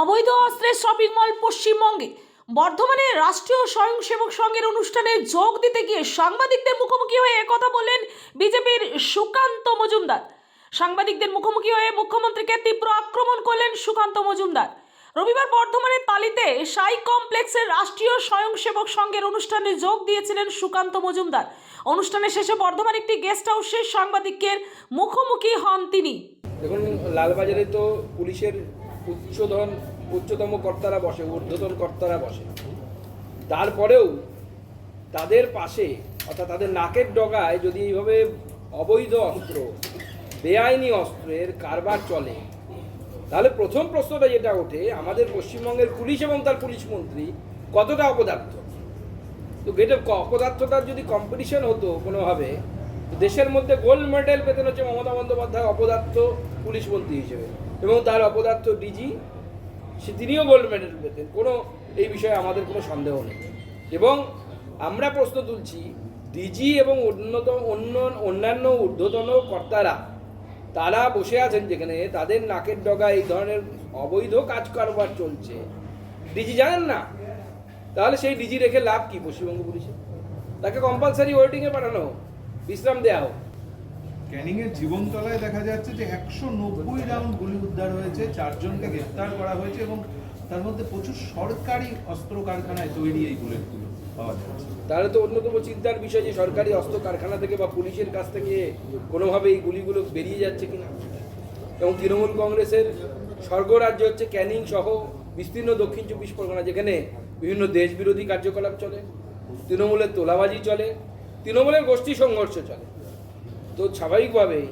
অবৈধ অস্ত্রের shopping mall পশ্চিমবঙ্গে। বর্ধমানে রাষ্ট্রীয় স্বয়ংসেবক সংঘের অনুষ্ঠানে যোগ দিতে গিয়ে সাংবাদিকদের মুখোমুখি হয়ে একথা বললেন বিজেপির সুকান্ত মজুমদার। সাংবাদিকদের মুখোমুখি হয়ে মুখ্যমন্ত্রীকে তীব্র আক্রমণ করলেন সুকান্ত মজুমদার। রবিবার বর্ধমানের তালিতে সাই কমপ্লেক্সের রাষ্ট্রীয় স্বয়ংসেবক সংঘের অনুষ্ঠানে যোগ দিয়েছিলেন সুকান্ত মজুমদার। অনুষ্ঠানের শেষে বর্ধমান একটি গেস্ট হাউসে সাংবাদিকের মুখোমুখি হন তিনি। দেখুন, লালবাজারে তো পুলিশের উচ্চতন উচ্চতম কর্তারা বসে, ঊর্ধ্বতন কর্তারা বসে। তারপরেও তাদের পাশে, অর্থাৎ তাদের নাকের ডগায় যদি এইভাবে অবৈধ অস্ত্র, বেআইনি অস্ত্রের কারবার চলে, তাহলে প্রথম প্রশ্নটা যেটা ওঠে, আমাদের পশ্চিমবঙ্গের পুলিশ এবং তার পুলিশ মন্ত্রী কতটা অপদার্থ? তো এটা ক- অপদার্থতার যদি কম্পিটিশন হতো কোনোভাবে দেশের মধ্যে গোল্ড মেডেল পেতেন হচ্ছে মমতা বন্দ্যোপাধ্যায় অপদার্থ পুলিশ মন্ত্রী হিসেবে। এবং তার অপদার্থ ডিজি, সে তিনিও গোল্ড মেডেল পেতেন। কোনো, এই বিষয়ে আমাদের কোনো সন্দেহ নেই। এবং আমরা প্রশ্ন তুলছি, ডিজি এবং উন্নত অন্য, অন্যান্য ঊর্ধ্বতন কর্তারা, তারা বসে আছেন যেখানে তাদের নাকের ডগা এই ধরনের অবৈধ কাজ কারবার চলছে। ডিজি জানেন না? তাহলে সেই ডিজি রেখে লাভ কি পশ্চিমবঙ্গ পুলিশে? তাকে কম্পালসারি ওয়েটিংয়ে পাঠানো বিশ্রাম দেওয়া হোক। ক্যানিং এর জীবনতলায় দেখা যাচ্ছে যে একশো নব্বই রাউন্ড গুলি উদ্ধার হয়েছে চারজনকে গ্রেপ্তার করা হয়েছে এবং তার মধ্যে প্রচুর সরকারি অস্ত্র কারখানায় তৈরি এই বুলেটগুলো পাওয়া যাচ্ছে। তাহলে তো অন্যতম চিন্তার বিষয় যে সরকারি অস্ত্র কারখানা থেকে বা পুলিশের কাছ থেকে কোনোভাবে এই গুলিগুলো বেরিয়ে যাচ্ছে কিনা। এবং তৃণমূল কংগ্রেসের স্বর্গরাজ্য হচ্ছে ক্যানিং সহ বিস্তীর্ণ দক্ষিণ চব্বিশ পরগনা যেখানে বিভিন্ন দেশ বিরোধী কার্যকলাপ চলে তৃণমূলের তোলাবাজি চলে তৃণমূলের গোষ্ঠী সংঘর্ষ চলে। তো স্বাভাবিকভাবেই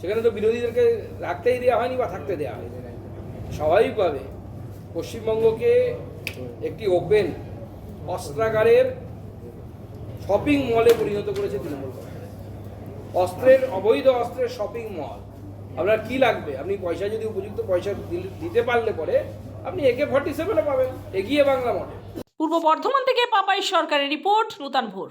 সেখানে তো বিরোধীদেরকে রাখতেই দেওয়া হয়নি বা থাকতে দেওয়া হয়নি। স্বাভাবিকভাবে পশ্চিমবঙ্গকে একটি ওপেন অস্ত্রাগারের শপিং মলে পরিণত করেছে তৃণমূল অস্ত্রের, অবৈধ অস্ত্রের শপিং মল আপনার কি লাগবে? আপনি পয়সা যদি উপযুক্ত পয়সা দিতে পারলে পরে আপনি একে ফর্টি সেভেনও পাবেন। এগিয়ে বাংলা মডেল পূর্ব বর্ধমান থেকে পাপাই সরকারের রিপোর্ট নূতন ভোর